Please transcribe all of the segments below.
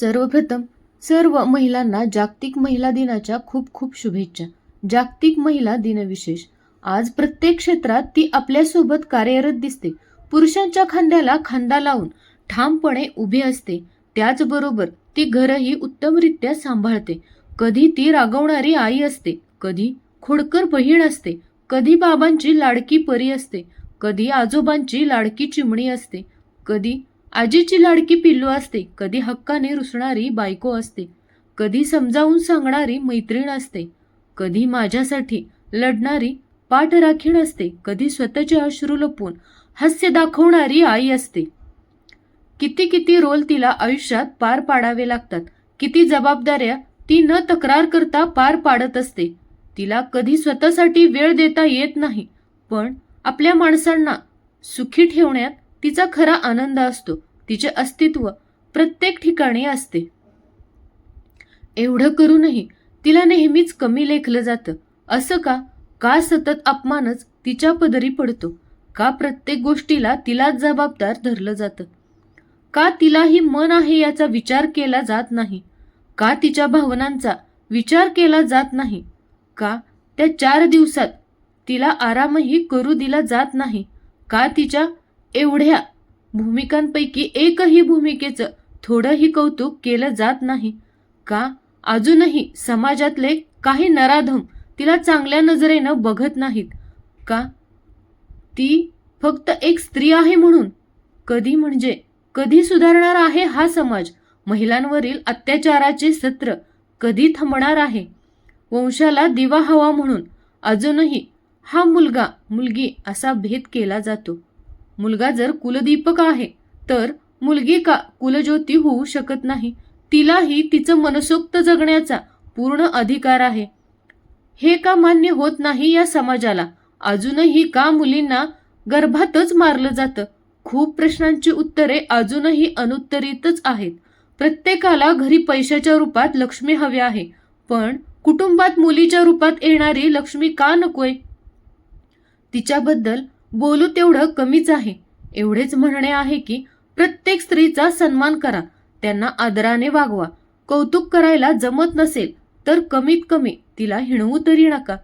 सर्वप्रथम सर्व महिलांना जागतिक महिला दिनाच्या खूप खूप शुभेच्छा. जागतिक महिला दिनविशेष. आज प्रत्येक क्षेत्रात ती आपल्यासोबत कार्यरत दिसते. पुरुषांच्या खांद्याला खांदा लावून ठामपणे उभी असते. त्याचबरोबर ती घरही उत्तमरित्या सांभाळते. कधी ती रागवणारी आई असते कधी खोडकर बहीण असते कधी बाबांची लाडकी परी असते कधी आजोबांची लाडकी चिमणी असते कधी आजीची लाडकी पिल्लू असते कधी हक्काने रुसणारी बायको असते कधी समजावून सांगणारी मैत्रीण असते कधी माझ्यासाठी लढणारी पाठ राखीण असते कधी स्वतःचे अश्रू लपून हास्य दाखवणारी आई असते. किती किती रोल तिला आयुष्यात पार पाडावे लागतात किती जबाबदाऱ्या ती न तक्रार करता पार पाडत असते तिला कधी स्वतःसाठी वेळ देता येत नाही पण आपल्या माणसांना सुखी ठेवण्यात तिचा खरा आनंद असतो. तिचे अस्तित्व प्रत्येक ठिकाणी असते. एवढं करूनही तिला नेहमीच कमी लेखलं जातं. असं का? का सतत अपमानच तिच्या पदरी पडतो? का प्रत्येक गोष्टीला तिलाच जबाबदार धरलं जातं? का तिलाही मन आहे याचा विचार केला जात नाही? का तिच्या भावनांचा विचार केला जात नाही? का त्या चार दिवसात तिला आरामही करू दिला जात नाही? का तिच्या एवढ्या भूमिकांपैकी एकही भूमिकेचं थोडंही कौतुक केलं जात नाही. का? अजूनही समाजातले काही नराधम तिला चांगल्या नजरेनं बघत नाहीत. का? ती फक्त एक स्त्री आहे म्हणून. कधी म्हणजे? कधी सुधारणार आहे हा समाज? महिलांवरील अत्याचाराचे सत्र कधी थांबणार आहे? वंशाला दिवा हवा म्हणून अजूनही हा मुलगा मुलगी असा भेद केला जातो. मुलगा जर कुलदीपक आहे तर मुलगी का कुलज्योती होऊ शकत नाही. तिलाही तिचं मनसोक्त जगण्याचा पूर्ण अधिकार आहे. हे का मान्य होत नाही या समाजाला? अजूनही का मुलींना गर्भातच मारलं जातं? खूप प्रश्नांची उत्तरे अजूनही अनुत्तरितच आहेत. प्रत्येकाला घरी पैशाच्या रूपात लक्ष्मी हवी आहे पण कुटुंबात मुलीच्या रूपात येणारी लक्ष्मी का नकोय? तिच्याबद्दल बोलू तेवढं कमीच आहे. एवढेच म्हणणे आहे की प्रत्येक स्त्रीचा सन्मान करा. त्यांना आदराने वागवा. कौतुक करायला जमत नसेल तर कमीत कमी तिला हिणवू तरी नका.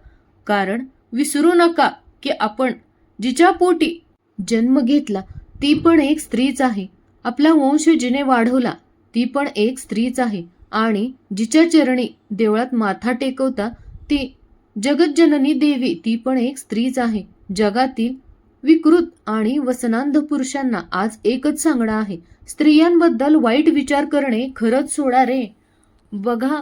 कारण विसरू नका की आपण जिच्या पोटी जन्म घेतला ती पण एक स्त्रीच आहे. आपला वंश जिने वाढवला ती पण एक स्त्रीच आहे. आणि जिच्या चरणी देवळात माथा टेकवता ती जगज्जननी देवी ती पण एक स्त्रीच आहे. जगातील विकृत आणि वसनांध पुरुषांना आज एकच सांगणं आहे. स्त्रियांबद्दल वाईट विचार करणे खरंच सोडा रे. बघा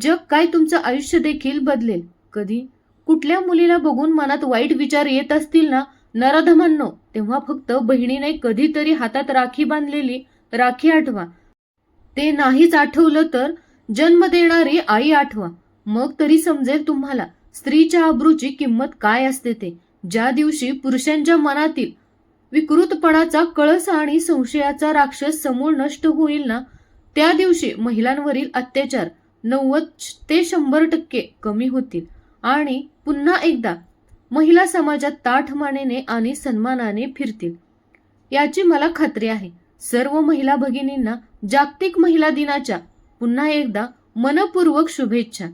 जग काय तुमचं आयुष्य देखील बदलेल. कधी? कुठल्या मुलीला बघून मनात वाईट विचार येत असतील ना? नराधमांनो तेव्हा फक्त बहिणीने कधीतरी हातात राखी बांधलेली राखी आठवा. ते नाहीच आठवलं तर जन्म देणारी आई आठवा. मग तरी समजेल तुम्हाला स्त्रीच्या अब्रूची किंमत काय असते ते. ज्या दिवशी पुरुषांच्या मनातील विकृतपणाचा कळस आणि संशयाचा राक्षस समूळ नष्ट होईल ना त्या दिवशी महिलांवरील अत्याचार नव्वद ते शंभर टक्के कमी होतील. आणि पुन्हा एकदा महिला समाजात ताठमानेने आणि सन्मानाने फिरतील. याची मला खात्री आहे. सर्व महिला भगिनींना जागतिक महिला दिनाच्या पुन्हा एकदा मनपूर्वक शुभेच्छा.